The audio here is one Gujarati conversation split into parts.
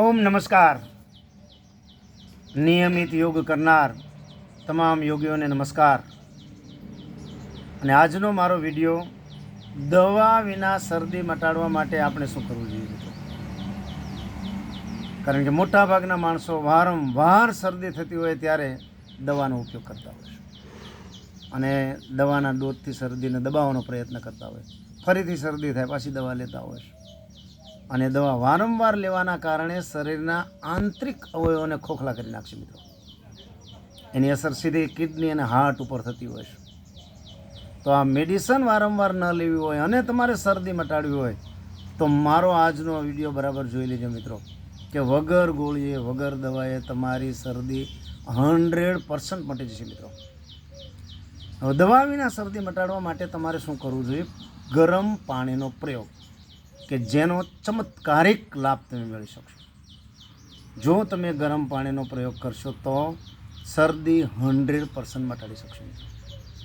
ઓમ નમસ્કાર. નિયમિત યોગ કરનાર તમામ યોગીઓને નમસ્કાર. અને આજનો મારો વીડિયો દવા વિના શરદી મટાડવા માટે આપણે શું કરવું જોઈએ કારણ કે મોટાભાગના માણસો વારંવાર શરદી થતી હોય ત્યારે દવાનો ઉપયોગ કરતા હોય છે. અને દવાના ડોઝથી શરદીને દબાવવાનો પ્રયત્ન કરતા હોય ફરીથી શરદી થાય, પાછી દવા લેતા હોય છે. અને દવા વારંવાર લેવાના કારણે શરીરના આંતરિક અવયવોને ખોખલા કરી નાખશે મિત્રો. એની અસર સીધી કિડની અને હાર્ટ ઉપર થતી હોય છે. તો આ મેડિસન વારંવાર ન લેવી હોય અને તમારે શરદી મટાડવી હોય, તો મારો આજનો વીડિયો બરાબર જોઈ લેજો મિત્રો, કે વગર ગોળીએ, વગર દવાએ તમારી શરદી હંડ્રેડ પર્સન્ટ મટી જશે મિત્રો. હવે દવા વિના શરદી મટાડવા માટે તમારે શું કરવું જોઈએ? ગરમ પાણીનો પ્રયોગ. કે જેનો ચમત્કારિક લાભ તમે મેળવી શકશો. જો તમે ગરમ પાણીનો પ્રયોગ કરશો તો શરદી હંડ્રેડ પર્સન્ટ મટાડી શકશો.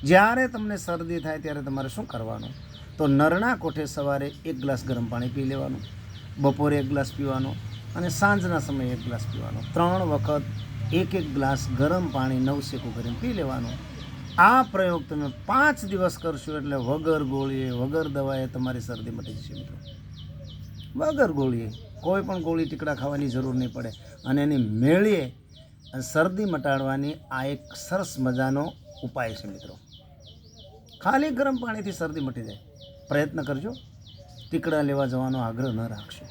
જ્યારે તમને શરદી થાય ત્યારે તમારે શું કરવાનું? તો નરણા કોઠે સવારે એક ગ્લાસ ગરમ પાણી પી લેવાનું, બપોરે એક ગ્લાસ પીવાનો અને સાંજના સમયે એક ગ્લાસ પીવાનો. ત્રણ વખત એક એક ગ્લાસ ગરમ પાણી નવસેકું કરીને પી લેવાનું. આ પ્રયોગ તમે પાંચ દિવસ કરશો એટલે વગર ગોળીએ, વગર દવાએ તમારી શરદી મટી જશે મિત્રો. વગર ગોળીએ. કોઈ પણ ગોળી ટીકડા ખાવાની જરૂર નહીં પડે. અને એની મેળીએ શરદી મટાડવાની આ એક સરસ મજાનો ઉપાય છે મિત્રો. ખાલી ગરમ પાણીથી શરદી મટી જાય. પ્રયત્ન કરજો. ટીકડા લેવા જવાનો આગ્રહ ન રાખશો.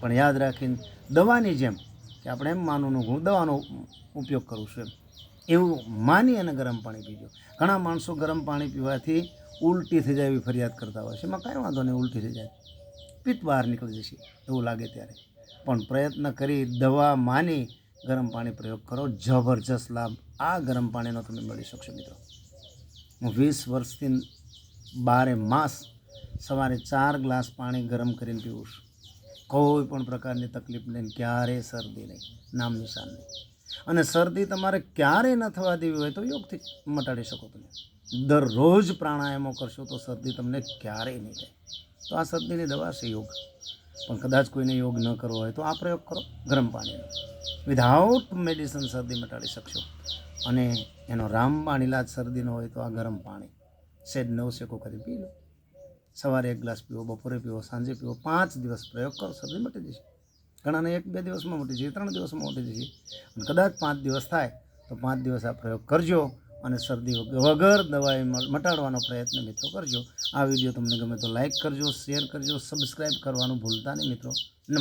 પણ યાદ રાખીને દવાની જેમ કે આપણે એમ માનવું હું દવાનો ઉપયોગ કરું છું એમ. એવું માની અને ગરમ પાણી પીજો. ઘણા માણસો ગરમ પાણી પીવાથી ઉલટી થઈ જાય એવી ફરિયાદ કરતા હોય છે. એમાં કાંઈ વાંધો નહીં, ઉલટી થઈ જાય. પિત્ત બહાર નીકળી જશે એવું લાગે ત્યારે. પણ પ્રયત્ન કરી દવા માની ગરમ પાણી પ્રયોગ કરો. જબરજસ્ત લાભ આ ગરમ પાણીનો તમે મળી શકશો મિત્રો. હું વીસ વર્ષથી બારે માસ સવારે ચાર ગ્લાસ પાણી ગરમ કરીને પીવું છું. કોઈ પણ પ્રકારની તકલીફ નહીં, ક્યારેય શરદી નહીં, નામ નિશાન નહીં. અને શરદી તમારે ક્યારેય ન થવા દેવી હોય તો યોગથી મટાડી શકો તમે. દરરોજ પ્રાણાયામો કરશો તો શરદી તમને ક્યારેય નહીં થાય. તો આ શરદીની દવા છે યોગ. પણ કદાચ કોઈને યોગ ન કરવો હોય તો આ પ્રયોગ કરો, ગરમ પાણીનો. વિધાઉટ મેડિસિન શરદી મટાડી શકશો. અને એનો રામબાણ ઇલાજ શરદીનો હોય તો આ ગરમ પાણી. સેજ નવ શેકો કરી પી લો. સવારે એક ગ્લાસ પીવો, બપોરે પીવો, સાંજે પીવો, પાંચ દિવસ પ્રયોગ કરો, શરદી મટી જશે. ઘણાને એક બે દિવસમાં મટી જશે, ત્રણ દિવસમાં મટી જશે. અને કદાચ પાંચ દિવસ થાય તો પાંચ દિવસ આ પ્રયોગ કરજો. અને શરદી વગર દવાએ મટાડવાનો પ્રયત્ન મિત્રો કરજો. આ વીડિયો તમને ગમે તો લાઈક કરજો, શેર કરજો સબસ્ક્રાઈબ કરવાનું ભૂલતા નહીં મિત્રો.